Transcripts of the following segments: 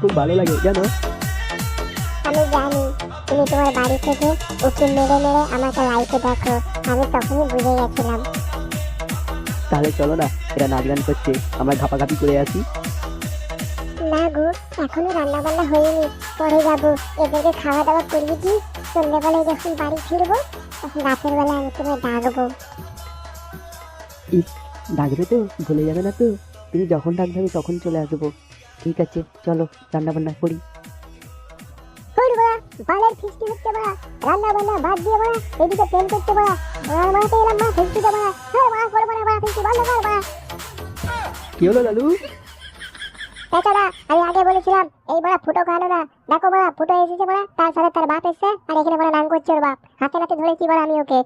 খুব ভালো লাগে জানো? আমি জানি তুমি তোমার বাড়ি থেকে উকি মেরে মেরে আমাকে লাইফে দেখো আমি তখনই বুঝে গেছিলাম। তাহলে চলো না এরা নাচ গান করছে আমরা ঘাপাঘাপি করে আসি। না গো এখনও রান্না বান্না হয়নি। পরে যাব এদেরকে খাওয়া দাওয়া করিয়ে দিই সন্ধ্যেবেলায় যখন বাড়ি ফিরবো তখন রাতের বেলা আমি তোমায় ডাকবো। ডাকবে তো ভুলে যাবে না তো। তুমি যখন ডাকবে আমি তখন চলে আসব। ঠিক আছে চলো রান্না বান্না করি করি বালের ফিস্টি হচ্ছে বড়া রান্না বান্না বাদ দিয়ে বড়া এদিকে প্রেম করতে বড়া বড়ার মাথাতে এলাম মা ফিস্টিতে বড়া হ্যাঁ বড়া করে বড়া বড়া ফিস্টি বন্ধ কর বড়া। কি হলো লালু? পেছাড়া আমি আগে বলেছিলাম এই বড়া ফুটো খানো না দেখো বড়া ফুটো এসেছে বড়া তার সাথে তার বাপ এসছে আর এখানে বড়া করছে ওর বাপ। হাতে নাতে ধরেছি বড়া আমি ওকে।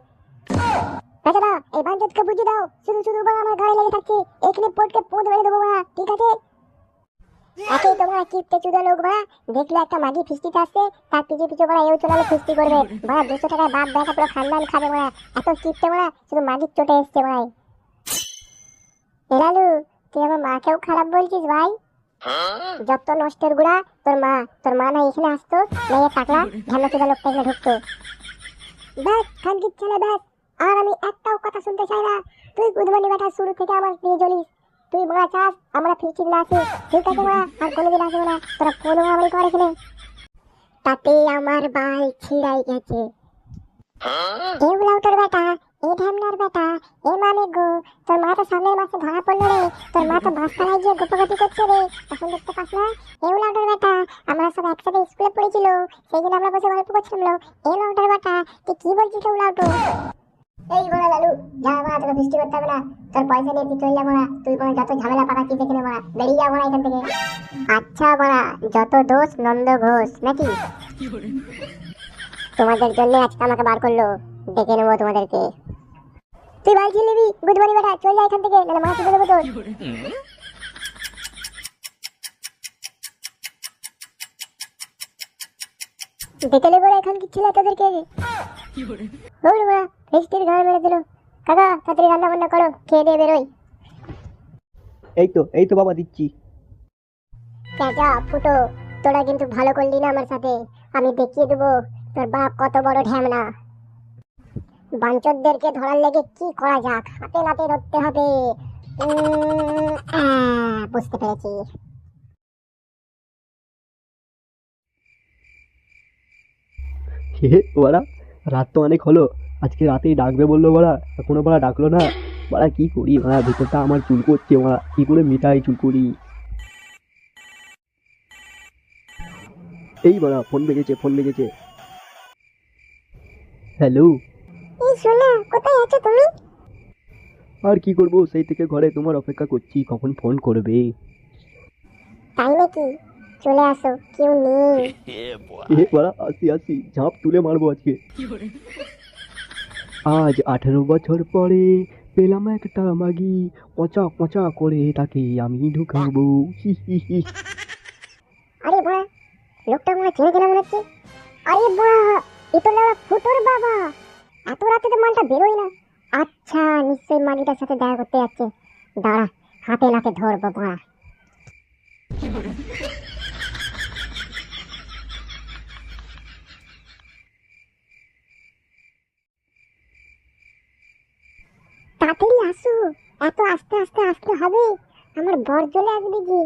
পেছাড়া এই বাঞ্চতকে বুঝিয়ে দাও শুধু শুধু বড়া আমার লেগে থাকছে এখানে পটকে পোদ মেরে দেবো বড়া ঠিক আছে? একেই তোমরা কিপটে চুদা লোক বড়া দেখলে একটা মাগি ফিস্টিতে আসছে, তার পিছু পিছু বড়া এও চলে ফিস্টি করবে। বড়া দুশো টাকায় বাপ দেখা পুরো খানদান খাবে বড়া এত কিপটে বড়া শুধু মাগির চোটে এসছে বড়াই এলালু তুই আমার মাকেও খারাপ বলছিস ভাই? যত নষ্টের গুড়া, তোর মা তোর মা না এখানে আসতো, না এ টাকলা চুদা লোকটা এখানে ঢুকতো। ব্যাস, খানকির ছেলে ব্যাস, আর আমি একটাও কথা শুনতে চাই না। তুই গুদমানি বেটা শুরু থেকে আমার নিয়ে জ্বলিস। তুই বড়া চাস আমরা ফিরছি না আসি ঠিক আছে বড়া আর কোনোদিন আসব না তোরা কোনো আমলি কর তাতে আমার বাল ছিঁড়াই গেছে। এ উলাউটার বেটা এ ঢ্যামনার বেটা এ মানে গো তোর মা তো সামনের মাসে ধরা পড়ল রে তোর মা তো বাসতলায় গিয়ে গোপগতি করছে রে তখন দেখতে পাস না? এ উলাউটার বেটা আমরা সব একসাথে স্কুলে পড়েছিল সেই আমরা বসে গল্প করছিলাম এ উলাউটার বেটা তুই কি বলছিস রে উলাউটো? এই বড় লালু, যা বড়া তোকে বৃষ্টি করতে হবে না। তোর পয়সা নিয়ে তুই চলে বড়া। তুই বড় যত ঝামেলা পাকা কি দেখে বড়া। বেরিয়ে যা বড়া এখান থেকে। আচ্ছা বড়া, যত দোষ নন্দ ঘোষ, নাকি? তোমাদের জন্য আজকে আমাকে বার করল। দেখে নেব তোমাদেরকে। তুই বাড়ি নিবি গুদমানি বেটা চল যা এখান থেকে, নাহলে মাছ দেবো তোর। নেব রে এখন কি ছিল তোদেরকে মা ফেস্টির মেরে দিল। কাকা তাড়াতাড়ি রান্না বান্না করো খেয়ে দিয়ে বেরোই। এই তো এই তো বাবা দিচ্ছি। চাচা ফুটো তোরা কিন্তু ভালো করলি না আমার সাথে। আমি দেখিয়ে দেবো তোর বাপ কত বড় ঢ্যামনা। বাঞ্চরদেরকে ধরার লেগে কি করা যাক? হাতে নাতে ধরতে হবে। বুঝতে পেরেছি। হে বড়া রাত তো অনেক হলো। আজকে রাতেই ডাকবে বলল বড়া এখনও বড়া ডাকলো না। বড়া কি করি বড়া ভিতরটা আমার চুল করছে বড়া কি করে মিটাই চুল করি? এই বড়া ফোন বেজেছে ফোন বেজেছে। হ্যালো? এই কোথায় আছো তুমি? আর কি করব সেই থেকে ঘরে তোমার অপেক্ষা করছি কখন ফোন করবে? তাই নাকি? চলে আসো কেউ নেই। এ বড়া আসি আসি ঝাঁপ তুলে মারবো আজকে। আজ আঠেরো বছর পরে পেলাম একটা মাগি। পচা পচা করে তাকে আমি ঢুকাবো। আরে বড়া লোকটা মনে চেনে চেনে মনে হচ্ছে। আরে বড়া এ তো লেওড়া ফুটোর বাবা। এত রাতে তো মালটা বেরোয় না। আচ্ছা নিশ্চয়ই মালিটার সাথে দেখা করতে যাচ্ছে। দাঁড়া হাতে নাতে ধরবো বড়া। তাড়াতাড়ি আসো। এত আস্তে আস্তে আসতে হবে। আমার বর চলে আসবে যে।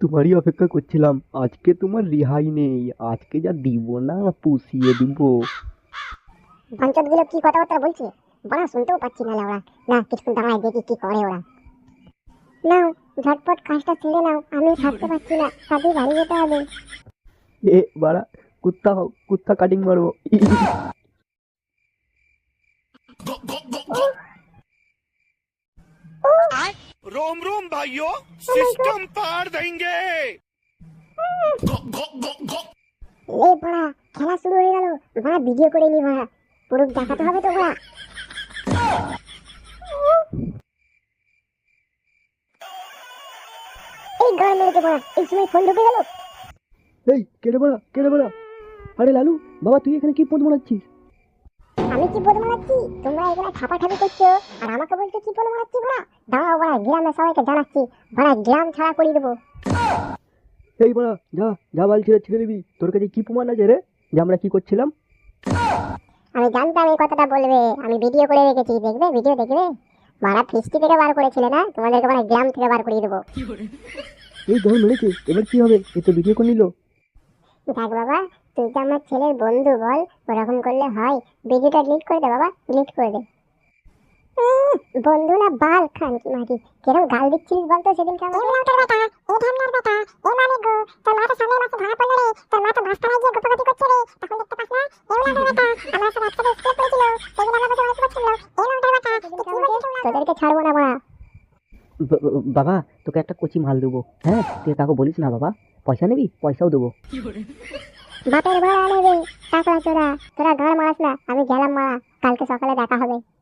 তোমারই অপেক্ষা করছিলাম। আজকে তোমার রেহাই নেই। আজকে যা দিব না পুষিয়ে দিব। পঞ্চায়েতগুলো কি কথাবার্তা বলছে? বড়া শুনতেও পাচ্ছি না ওরা না কিছুক্ষণ দাঁড়ায় দেখি কি করে ওরা। নাও ঝটপট কাজটা ছেড়ে নাও। আমি থাকতে পারছি না। তাদের বাড়ি যেতে হবে। এ বাড়া কুত্তা হও কুত্তা কাটিং মারবো। रोम रोम भाइयों सिस्टम पार देंगे এই বড়া খেলা শুরু হয়ে গেল বড়া ভিডিও করে নি বড়া পুরো দেখাতে হবে তো বড়া এই গান মেরেছে বড়া এই সময় ফোন ঢুকে গেল এই কেটে বড়া কেটে বড়া আরে লালু বাবা তুই এখানে কি পদ মারাচ্ছিস আমি কি বলে মারাচ্ছি তোমরা এখানে ঠাপাঠাপি করছ? আর আমাকে বলছো কি বলে মারাচ্ছি বড়া দাঁড়াও বড়া গ্রামে সবাইকে জানাচ্ছি। বড়া গ্রাম ছাড়া করে দেবো। এই বাড়া যা যা বাল ছেড়ে দিবি? তোর কাছে কি প্রমাণ আছে রে? যে আমরা কি করছিলাম? আমি জানতাম এই কথাটা বলবে। আমি ভিডিও করে রেখেছি দেখবে? ভিডিও দেখবে? মারা ফিস্টি থেকে বার করেছিলে না? তোমাদেরকে মানে গ্রাম থেকে বার করিয়ে দেবো। এই ধর মেরেছে। এবার কি হবে? এ তো ভিডিও করে নিল। দেখ বাবা তুই তো আমার ছেলের বন্ধু বল। ওরকম করলে হয়। ভিডিওটা ডিলিট করে দে বাবা ডিলিট করে দে। বন্ধু না বাল খান কি মাটি। কিরম গাল দিচ্ছিলিস বলতো সেদিনকে আমাকে এই ঢামনার বেটা এই মানে গো তোর মা তো সামনের মাসে ধরা পড়ল রে। তোর মা তো বাস্তায় গিয়ে গোপগতি করছে রে। তখন দেখতে পাস না? এই উলাটের বেটা আমার সাথে একসাথে স্কুলে পড়েছিল সেদিন আমার কাছে গল্প করছিল এই উলাটের বেটা তুই কি বলছিস তোদেরকে ছাড়বো না মা। বাবা তোকে একটা কচি মাল দেবো। হ্যাঁ তুই কাউকে বলিস না বাবা। পয়সা নিবি? পয়সাও দেবো। বাপের ভাড়া নেবে টাকা চোরা, তোরা ঘর মারাস না, আমি গেলাম মারা। কালকে সকালে দেখা হবে।